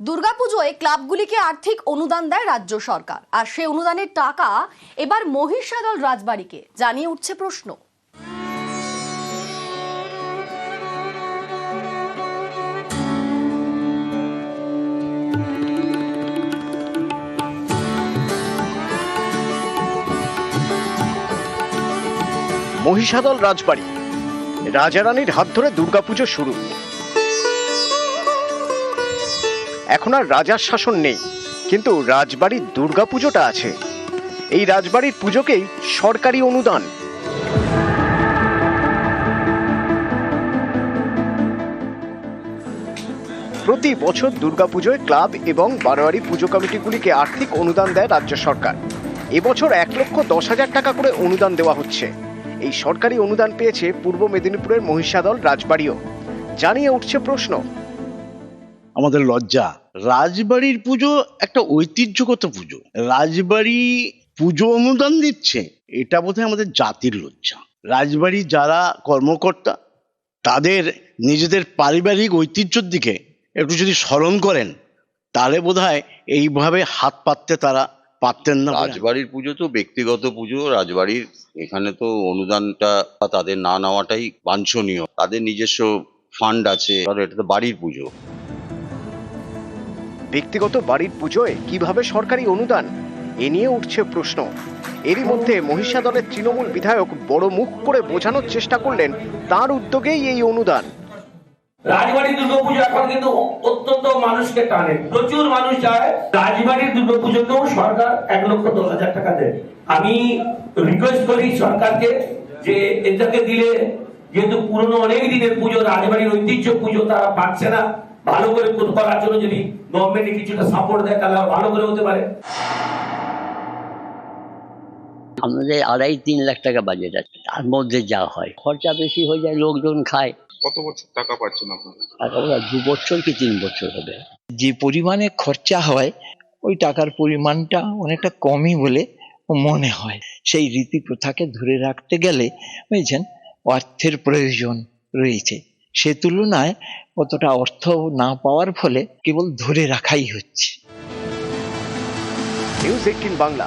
দুর্গাপুজোয় ক্লাবগুলিকে আর্থিক অনুদান দেয় রাজ্য সরকার। আর সে অনুদানের টাকা এবার মহিষাদল রাজবাড়িকে, জানিয়ে উঠছে প্রশ্ন। মহিষাদল রাজবাড়ি। রাজারানীর হাত ধরে দুর্গাপুজো শুরু। এখন আর রাজার শাসন নেই। কিন্তু রাজবাড়ির দুর্গাপুজোটা আছে। এই রাজবাড়ির পুজোকেই সরকারি অনুদান। প্রতি বছর দুর্গাপুজোয় ক্লাব এবং বারোয়ারি পুজো কমিটিগুলিকে আর্থিক অনুদান দেয় রাজ্য সরকার। এবছর এক লক্ষ দশ হাজার টাকা করে অনুদান দেওয়া হচ্ছে। এই সরকারি অনুদান পেয়েছে পূর্ব মেদিনীপুরের মহিষাদল রাজবাড়িও। জানিয়ে উঠছে প্রশ্ন আমাদের লজ্জা। রাজবাড়ির পুজো একটা ঐতিহ্যগত পুজো। রাজবাড়ি পুজো অনুদান দিচ্ছে, এটা বোধহয় আমাদের জাতির লজ্জা। রাজবাড়ি যারা কর্মকর্তা, তাদের নিজেদের পারিবারিক ঐতিহ্যের দিকে একটু যদি স্মরণ করেন, তাহলে বোধহয় এইভাবে হাত পাততে তারা পারতেন না। রাজবাড়ির পুজো তো ব্যক্তিগত পুজো, রাজবাড়ির এখানে তো অনুদানটা তাদের না নেওয়াটাই বাঞ্ছনীয়। তাদের নিজস্ব ফান্ড আছে এটা তো বাড়ির পুজো। ব্যক্তিগত বাড়ির পুজোয় কীভাবে সরকারি অনুদান, এ নিয়ে উঠছে প্রশ্ন। এরই মধ্যে মহিষাদলের তৃণমূল বিধায়ক বড় মুখ করে বোঝানোর চেষ্টা করলেন তার উদ্যোগেই এই অনুদান। রাজবাড়ির দুর্গাপুজো এখন কিন্তু অত্যন্ত মানুষকে টানে। প্রচুর মানুষ যায়, রাজবাড়ির দুর্গাপুজোতেও সরকার এক লক্ষ দশ হাজার টাকা দেয়। আমি রিকোয়েস্ট করি সরকারকে যে এটাকে দিলে, যেহেতু পুরনো অনেক দিনের পুজো, রাজবাড়ির ঐতিহ্য পুজো তারা পাচ্ছে না ভালো করে করার জন্য যদি গভর্নমেন্টে কিছুটা সাপোর্ট দেয় তাহলে ভালো করে হতে পারে। আমাদের আড়াই তিন লাখ টাকা বাজেট আছে তার মধ্যে যা হয়। খরচা বেশি হয়ে যায় লোকজন খায়। কত বছর টাকা পাচ্ছেন আপনারা? দু বছর কি তিন বছর হবে? যে পরিমাণে খরচা হয় ওই টাকার পরিমাণটা অনেকটা কমই বলে মনে হয়। সেই রীতি প্রথাকে ধরে রাখতে গেলে বুঝছেন অর্থের প্রয়োজন রয়েছে। সে তুলনায় অতটা অর্থ না পাওয়ার ফলে কেবল ধরে রাখাই হচ্ছে। বাংলা